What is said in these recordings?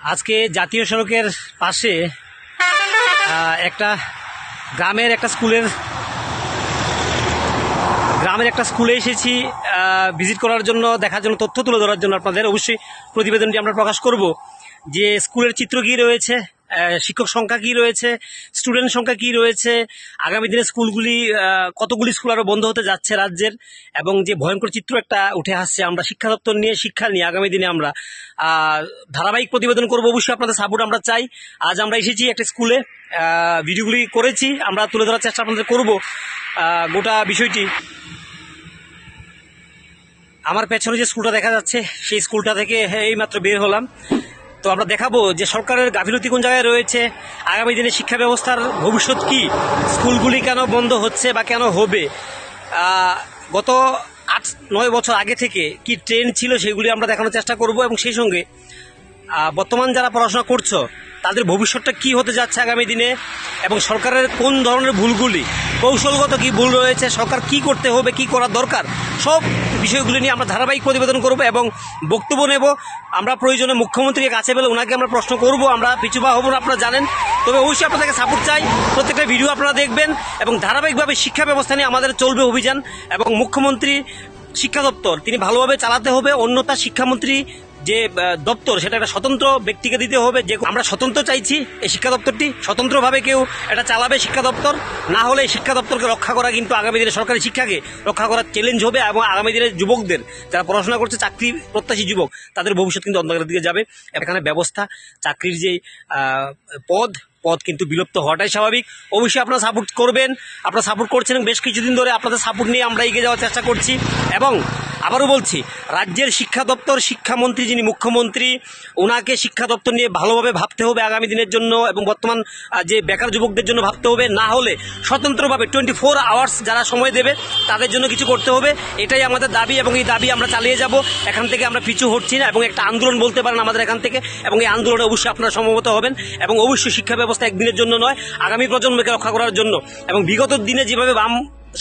আজকে জাতীয় সড়কের পাশে একটা গ্রামের একটা স্কুলের, গ্রামের একটা স্কুলে এসেছি ভিজিট করার জন্য, দেখার জন্য, তথ্য তুলে ধরার জন্য আপনাদের। অবশ্যই প্রতিবেদনটি আমরা প্রকাশ করব। যে স্কুলের চিত্র কী রয়েছে শিক্ষক সংখ্যা কী রয়েছে? স্টুডেন্ট সংখ্যা কী রয়েছে? আগামী দিনে স্কুলগুলি কতগুলি স্কুল আরও বন্ধ হতে যাচ্ছে রাজ্যের? এবং যে ভয়ঙ্কর চিত্র একটা উঠে আসছে, আমরা শিক্ষা দপ্তর নিয়ে শিক্ষা নিয়ে আগামী দিনে আমরা ধারাবাহিক প্রতিবেদন করব অবশ্যই আপনাদের সাপোর্ট আমরা চাই। আজ আমরা এসেছি একটা স্কুলে ভিডিওগুলি করেছি, আমরা তুলে ধরার চেষ্টা আপনাদের করব গোটা বিষয়টি। আমার পেছনে যে স্কুলটা দেখা যাচ্ছে, সেই স্কুলটা থেকে এইমাত্র বের হলাম। তো আমরা দেখাবো যে সরকারের গাফিলতি কোন জায়গায় রয়েছে, আগামী দিনে শিক্ষা ব্যবস্থার ভবিষ্যৎ কি, স্কুলগুলি কেন বন্ধ হচ্ছে বা কেন হবে গত আট, নয় বছর আগে থেকে কি ট্রেন্ড ছিল সেগুলি আমরা দেখানোর চেষ্টা করব এবং সেই সঙ্গে বর্তমান যারা পড়াশোনা করছ, তাদের ভবিষ্যৎটা কি হতে যাচ্ছে আগামী দিনে এবং সরকারের কোন ধরনের ভুলগুলি, কৌশলগত কি ভুল রয়েছে, সরকার কি করতে হবে, কি করা দরকার, সব বিষয়গুলি নিয়ে আমরা ধারাবাহিক প্রতিবেদন করব এবং বক্তব্য নেব। আমরা প্রয়োজনে মুখ্যমন্ত্রীকে কাছে পেলে ওনাকে আমরা প্রশ্ন করব। আমরা পিছুপা হব আপনারা জানেন। তবে অবশ্যই আপনাদেরকে সাপোর্ট চাই। প্রত্যেকটা ভিডিও আপনারা দেখবেন এবং ধারাবাহিকভাবে শিক্ষা ব্যবস্থা নিয়ে আমাদের চলবে অভিযান এবং মুখ্যমন্ত্রী শিক্ষা দপ্তর, তিনি ভালোভাবে চালাতে হবে। অন্যতা শিক্ষামন্ত্রী যে দপ্তর, সেটা একটা স্বতন্ত্র ব্যক্তিকে দিতে হবে, যে আমরা স্বতন্ত্র চাইছি এই শিক্ষা দপ্তরটি। স্বতন্ত্রভাবে কেউ এটা চালাবে শিক্ষা দপ্তর। না হলে এই শিক্ষা দপ্তরকে রক্ষা করা কিন্তু আগামী দিনে সরকারি শিক্ষাকে রক্ষা করার চ্যালেঞ্জ হবে এবং আগামী দিনের যুবকদের, যারা পড়াশোনা করছে, চাকরি প্রত্যাশী যুবক, তাদের ভবিষ্যৎ কিন্তু অন্ধকারের দিকে যাবে। এখানে ব্যবস্থা, চাকরির যে পদ পদ কিন্তু বিলুপ্ত হওয়াটাই স্বাভাবিক। অবশ্যই আপনারা সাপোর্ট করবেন, আপনারা সাপোর্ট করছেন বেশ কিছুদিন ধরে আপনাদের সাপোর্ট নিয়ে আমরা এগিয়ে যাওয়ার চেষ্টা করছি। এবং আবারও বলছি, রাজ্যের শিক্ষা দপ্তর, শিক্ষামন্ত্রী যিনি মুখ্যমন্ত্রী ওনাকে শিক্ষা দপ্তর নিয়ে ভালোভাবে ভাবতে হবে আগামী দিনের জন্য এবং বর্তমান যে বেকার যুবকদের জন্য ভাবতে হবে, না হলে স্বতন্ত্রভাবে টোয়েন্টি ফোর আওয়ার্স যারা সময় দেবে, তাদের জন্য কিছু করতে হবে। এটাই আমাদের দাবি এবং এই দাবি আমরা চালিয়ে যাব। এখান থেকে আমরা পিছু হচ্ছি না এবং একটা আন্দোলন বলতে পারেন আমাদের এখান থেকে এবং এই আন্দোলনে অবশ্যই আপনারা সমবেত হবেন এবং অবশ্যই শিক্ষা ব্যবস্থা একদিনের জন্য নয়, আগামী প্রজন্মকে রক্ষা করার জন্য এবং বিগত দিনে যেভাবে বাম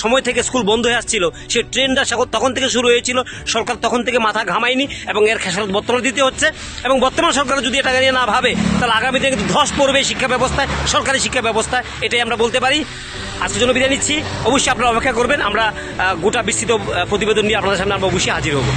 সময় থেকে স্কুল বন্ধ হয়ে আসছিল সেই ট্রেনটা তখন থেকে শুরু হয়েছিল, সরকার তখন থেকে মাথা ঘামায়নি এবং এর খেসারত বর্তমানে দিতে হচ্ছে এবং বর্তমান সরকার যদি এটা নিয়ে না ভাবে, তাহলে আগামী দিনে কিন্তু ধস পড়বে শিক্ষা ব্যবস্থায়, সরকারি শিক্ষা ব্যবস্থায়, এটাই আমরা বলতে পারি। আজকের জন্য বিদায় নিচ্ছি। অবশ্যই আপনারা অপেক্ষা করবেন, আমরা গোটা বিস্তৃত প্রতিবেদন নিয়ে আপনাদের সামনে আমরা অবশ্যই হাজির হব।